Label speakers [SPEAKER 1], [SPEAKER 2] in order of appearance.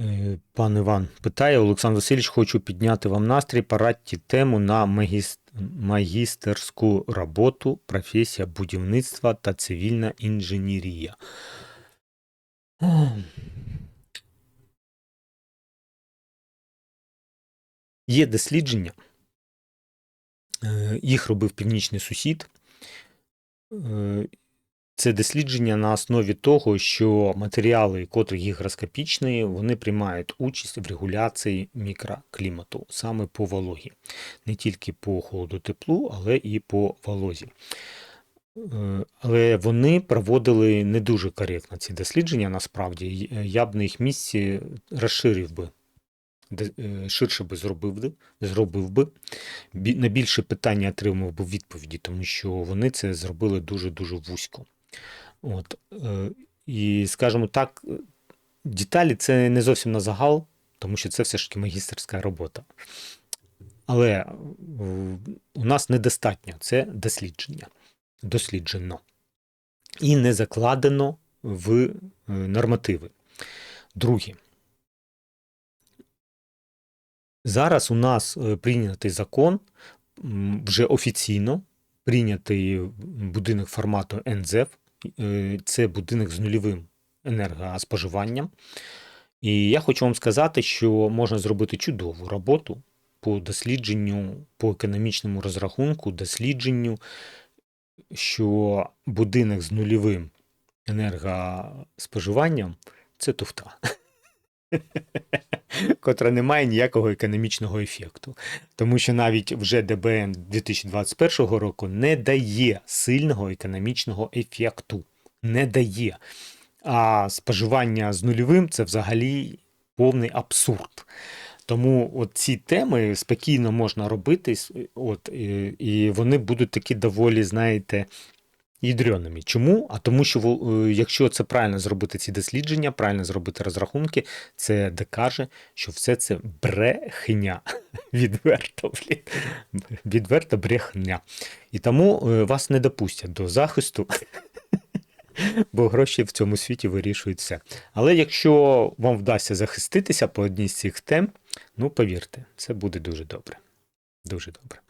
[SPEAKER 1] Е, Пан Іван питає, Олександр Васильович, хочу підняти вам настрій, порадьте тему на магіс- магістерську роботу, професія будівництва та цивільна інженерія. Ем. Є дослідження, е, їх робив північний сусід. Е, Це дослідження на основі того, що матеріали, котрі гігроскопічні, вони приймають участь в регуляції мікроклімату саме по вологі, не тільки по холоду теплу, але і по волозі. Е, Але вони проводили не дуже коректно ці дослідження, насправді. Я б на їх місці розширив би, е, ширше би зробив, би- зробив би. На більше питання отримав би відповіді, тому що вони це зробили дуже-дуже вузько. От, е, і, скажімо так, деталі це не зовсім на загал, тому що це все ж таки магістерська робота. Але е, у нас недостатньо це дослідження. Досліджено. І не закладено в е, нормативи. Друге. Зараз у нас прийнятий закон, вже офіційно прийнятий будинок формату НЗЕФ. Е, Це будинок з нульовим енергоспоживанням. І я хочу вам сказати, що можна зробити чудову роботу по дослідженню, по економічному розрахунку, дослідженню, що будинок з нульовим енергоспоживанням це туфта, котра не має ніякого економічного ефекту. Тому що навіть вже ДБН 2021 року не дає сильного економічного ефекту. Не дає. А споживання з нульовим це взагалі повний абсурд. Тому от ці теми спокійно можна робити, от, і, і вони будуть такі доволі, знаєте, ядреними. Чому? А тому, що е, якщо це правильно зробити ці дослідження, правильно зробити розрахунки, це докаже, що все це брехня. Відверто, блін. Відверто брехня. І тому е, вас не допустять до захисту. Бо гроші в цьому світі вирішують все. Але якщо вам вдасться захиститися по одній з цих тем, ну повірте, це буде дуже добре. Дуже добре.